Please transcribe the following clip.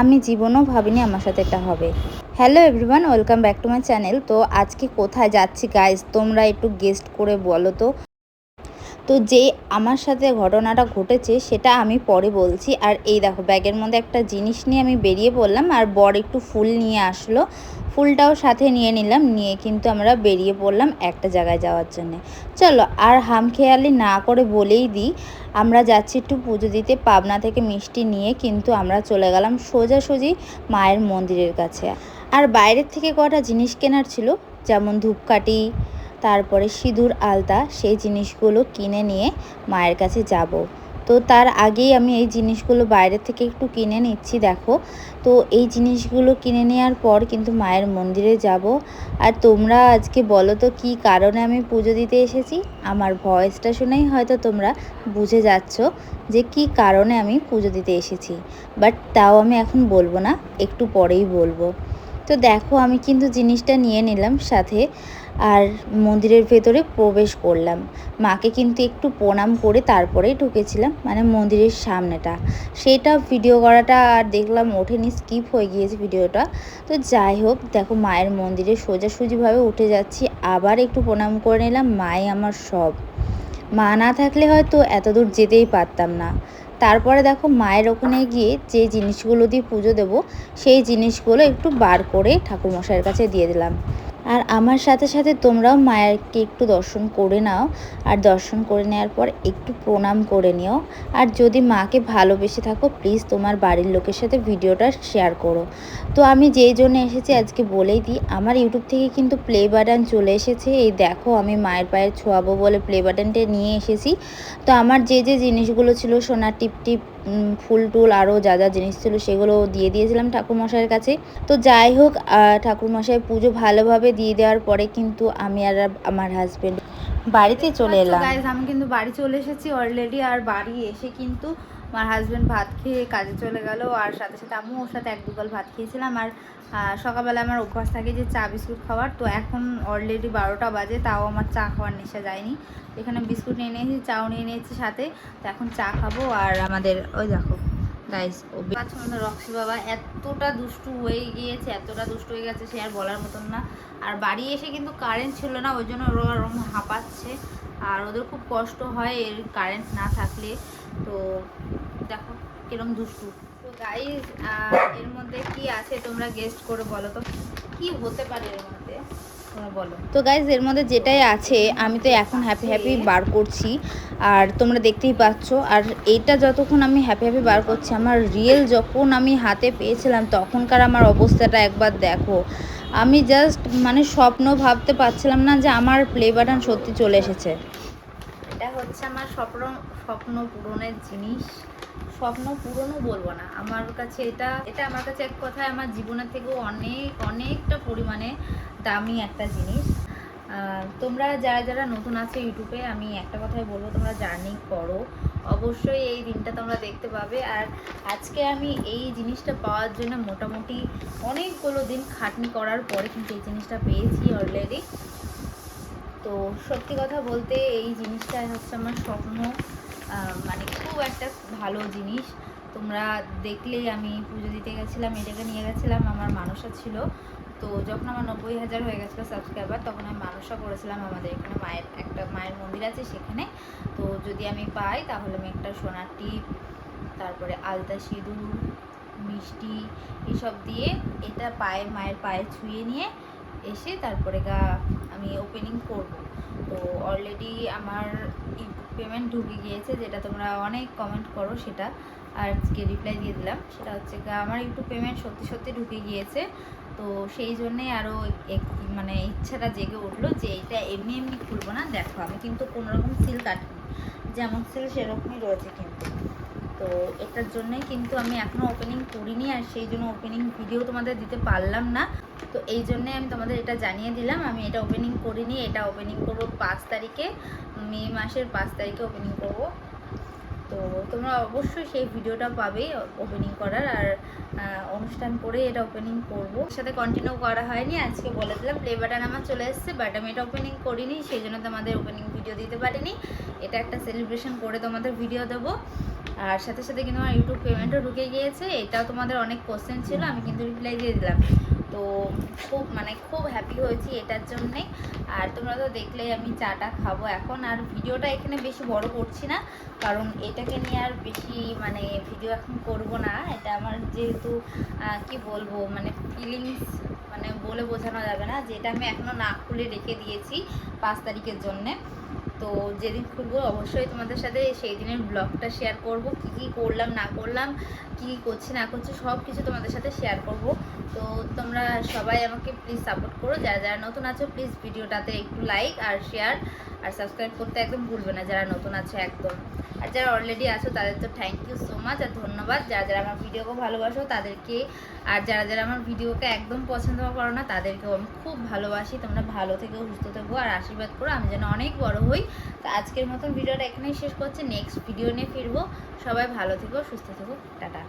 আমি জীবনও ভাবিনি আমার সাথে এটা হবে। Hello everyone welcome back to my channel তো আজকে কোথায় যাচ্ছি গাইজ তোমরা একটু গেস্ট করে বলো তো। তো যে আমার সাথে ঘটনাটা ঘটেছে, সেটা আমি পরে বলছি। আর এই দেখো, ব্যাগের মধ্যে একটা জিনিস নিয়ে আমি বেরিয়ে পড়লাম, আর বর একটু ফুল নিয়ে আসলো। ফুলটাও সাথে নিয়ে নিলাম, নিয়ে কিন্তু আমরা বেরিয়ে পড়লাম একটা জায়গায় যাওয়ার জন্য। চলো, আর হামখেয়ালি না করে বলেই দিই, আমরা যাচ্ছি একটু পুজো দিতে। পাবনা থেকে মিষ্টি নিয়ে কিন্তু আমরা চলে গেলাম সোজাসুজি মায়ের মন্দিরের কাছে। আর বাইরের থেকে কটা জিনিস কেনার ছিল? যেমন ধূপকাঠি তারপরে সিঁদুর, আলতা, সেই জিনিসগুলো কিনে নিয়ে মায়ের কাছে যাব। তো তার আগেই আমি এই জিনিসগুলো বাইরে থেকে একটু কিনে নিচ্ছি, দেখো। তো এই জিনিসগুলো কিনে নেওয়ার পর কিন্তু মায়ের মন্দিরে যাব। আর তোমরা আজকে বলো তো, কী কারণে আমি পুজো দিতে এসেছি? আমার ভয়েসটা শুনেই হয়তো তোমরা বুঝে যাচ্ছ যে কি কারণে আমি পুজো দিতে এসেছি। বাট তাও আমি এখন বলব না, একটু পরেই বলব। তো দেখো, আমি কিন্তু জিনিসটা নিয়ে নিলাম সাথে আর মন্দিরের ভেতরে প্রবেশ করলাম। মাকে কিন্তু একটু প্রণাম করে তারপরেই ঢুকেছিলাম মানে মন্দিরের সামনেটা। সেটা ভিডিও করাটা আর দেখলাম ওঠেনি স্কিপ হয়ে গিয়েছে ভিডিওটা তো যাই হোক, দেখো মায়ের মন্দিরে সোজাসুজিভাবে উঠে যাচ্ছি, আবার একটু প্রণাম করে নিলাম, মাই আমার সব। মা না থাকলে হয়তো এত দূর যেতেই পারতাম না। তারপরে দেখো মায়ের ওখানে গিয়ে যে জিনিসগুলো দিয়ে পুজো দেব, সেই জিনিসগুলো একটু বার করে ঠাকুরমশাইয়ের কাছে দিয়ে দিলাম। আর আমার সাথে সাথে তোমরাও মায়েরকে একটু দর্শন করে নাও। আর দর্শন করে নেওয়ার পর একটু প্রণাম করে নিও। আর যদি মাকে ভালোবেসে থাকো প্লিজ তোমার বাড়ির লোকের সাথে ভিডিওটা শেয়ার করো। তো আমি যেই জন্য এসেছি আজকে বলেই দিই, আমার ইউটিউব থেকে কিন্তু প্লে বাটন চলে এসেছে। এই দেখো আমি মায়ের পায়ের ছোঁয়াবো বলে প্লে বাটনটা নিয়ে এসেছি। তো আমার যে যে জিনিসগুলো ছিল, সোনার টিপ টিপ ফুল টুল আরও যা যা জিনিস ছিল, সেগুলো দিয়ে দিয়েছিলাম ঠাকুরমশাইয়ের কাছে। তো যাই হোক ঠাকুরমশাই পুজো ভালোভাবে দিয়ে দেওয়ার পরে কিন্তু আমি আর আমার হাজব্যান্ড বাড়িতে চলে এলাম। আমি কিন্তু বাড়ি চলে এসেছি অলরেডি আর বাড়ি এসে কিন্তু আমার হাজব্যান্ড ভাত খেয়ে কাজে চলে গেল আর সাথে সাথে আমিও ওর সাথে এক দুকাল ভাত খেয়েছিলাম আর সকালবেলা আমার অভ্যাস থাকে যে চা বিস্কুট খাওয়ার। তো এখন অলরেডি বারোটা বাজে তাও আমার চা খাওয়ার নেশা যায়নি। এখানে বিস্কুট নিয়ে নিয়েছি চাও নিয়ে নিয়েছি সাথে। তো এখন চা খাব আর আমাদের ওই দেখো গাইস ও আমাদের রক্সি বাবা এতটা দুষ্টু হয়ে গিয়েছে, এতটা দুষ্টু হয়ে গেছে সে আর বলার মতন না। আর বাড়ি এসে কিন্তু কারেন্ট ছিল না, ওই জন্য ওরা ওরকম হাঁপাচ্ছে। আর ওদের খুব কষ্ট হয় এর কারেন্ট না থাকলে। তো দেখো কিরম দুষ্টু। তো গাইজ এর মধ্যে কি আছে তোমরা গেস্ট করে বলো তো? কি হতে পারে এর মধ্যে? তো গাইজ এর মধ্যে যেটাই আছে আমি তো এখন হ্যাপি হ্যাপি বার করছি। আর তোমরা দেখতেই পাচ্ছ আর এইটা যতক্ষণ আমি হ্যাপি হ্যাপি বার করছি আমার রিয়েল যখন আমি হাতে পেয়েছিলাম তখনকার আমার অবস্থাটা একবার দেখো। আমি জাস্ট মানে স্বপ্ন ভাবতে পারছিলাম না যে আমার প্লে বাটন সত্যি চলে এসেছে। এটা হচ্ছে আমার স্বপ্ন স্বপ্ন পূরণের জিনিস। স্বপ্ন পূরণও বলব না। আমার কাছে এটা এটা আমার কাছে এক কথায় আমার জীবনের থেকেও অনেক, অনেকটা পরিমাণে দামি একটা জিনিস। তোমরা যারা যারা নতুন আছে ইউটিউবে, আমি একটা কথাই বলব, তোমরা জার্নি করো। অবশ্যই এই দিনটা তোমরা দেখতে পাবে। আর আজকে আমি এই জিনিসটা পাওয়ার জন্য মোটামুটি অনেকগুলো দিন খাটনি করার পরে কিন্তু এই জিনিসটা পেয়েছি অলরেডি তো সত্যি কথা বলতে এই জিনিসটা হচ্ছে আমার স্বপ্ন। মানে খুব একটা ভালো জিনিস। তোমরা দেখলেই আমি পুজো দিতে গেছিলাম, এটাকে নিয়ে গেছিলাম, আমার মানুষা ছিল। তো যখন আমার নব্বই হাজার হয়ে গেছিল সাবস্ক্রাইবার তখন আমি মানুষা করেছিলাম আমাদের এখানে মায়ের একটা, মায়ের মন্দির আছে সেখানে। তো যদি আমি পাই, তাহলে আমি একটা সোনার টিপ, তারপরে আলতা সিঁদুর, মিষ্টি, এসব দিয়ে এটা পায়ে, মায়ের পায়ে ছুঁয়ে নিয়ে এসে তারপরে গা আমি ওপেনিং করব। তো অলরেডি আমার পেমেন্ট ঢুকে গিয়েছে, যেটা তোমরা অনেক কমেন্ট করো সেটা। আর আজকে রিপ্লাই দিয়ে দিলাম, সেটা হচ্ছে আমার একটু পেমেন্ট সত্যি সত্যি ঢুকে গিয়েছে। তো সেই জন্যে আরও এক মানে ইচ্ছাটা জেগে উঠল যে এটা এমনি এমনি খুলবো না। দেখো, আমি কিন্তু কোনোরকম সিল কাটিনি যেমন সিল সেরকমই রয়েছে কিন্তু। তো এটার জন্যই কিন্তু আমি এখনও ওপেনিং করিনি আর সেই জন্য ওপেনিং ভিডিও তোমাদের দিতে পারলাম না। তো এই জন্যে আমি তোমাদের এটা জানিয়ে দিলাম, আমি এটা ওপেনিং করিনি, এটা ওপেনিং করব পাঁচ তারিখে, মে মাসের পাঁচ তারিখে ওপেনিং করব। তোমরা অবশ্যই সেই ভিডিওটা পাবে ওপেনিং করার আর অনুষ্ঠান করে এটা ওপেনিং করব। সাথে কন্টিনিউ করা হয়নি, আজকে বলে দিলাম প্লে বাটন আমার চলে এসেছে বাট আমি এটা ওপেনিং করিনি, সেই জন্য তোমাদের ওপেনিং ভিডিও দিতে পারিনি। এটা একটা সেলিব্রেশন করে তোমাদের ভিডিও দেবো। আর সাথে সাথে কিন্তু আমার ইউটিউব পেমেন্টও ঢুকে গিয়েছে, এটাও তোমাদের অনেক কোশ্চেন ছিল, আমি কিন্তু রিপ্লাই দিয়ে দিলাম। তো খুব মানে খুব হ্যাপি হয়েছি এটার জন্যে। আর তোমরা তো দেখলেই আমি চাটা খাব এখন। আর ভিডিওটা এখানে বেশি বড় করছি না, কারণ এটাকে নিয়ে আর বেশি মানে ভিডিও এখন করব না। এটা আমার যেহেতু কি বলব মানে ফিলিংস মানে বলে বোঝানো যাবে না যেটা আমি এখনও না খুলে রেখে দিয়েছি পাঁচ তারিখের জন্যে। তো যেদিন খুলবো অবশ্যই তোমাদের সাথে সেই দিনের ব্লগটা শেয়ার করব, কি কি করলাম, না করলাম, কি কি করছি, না করছি, সব কিছু তোমাদের সাথে শেয়ার করব। তো তোমরা সবাই আমাকে প্লিজ সাপোর্ট করো, যারা যারা নতুন আছো প্লিজ ভিডিওটাতে একটু লাইক আর শেয়ার আর সাবস্ক্রাইব করতে একদম ভুলবে না, যারা নতুন আছে একদম। আর যারা অলরেডি আছো, তাদের তো থ্যাংক ইউ সো মাচ আর ধন্যবাদ। যারা যারা আমার ভিডিওকে ভালোবাসো, তাদেরকে আর যারা যারা আমার ভিডিওকে একদম পছন্দ করো না, তাদেরকেও আমি খুব ভালোবাসি। তোমরা ভালো থেকেও সুস্থ থাকব আর আশীর্বাদ করো, আমি যেন অনেক বড় হই। তো আজকের মতন ভিডিওটা এখানেই শেষ করছি। নেক্সট ভিডিও নিয়ে ফিরবো। সবাই ভালো থেকো, সুস্থ থেকো। টাটা।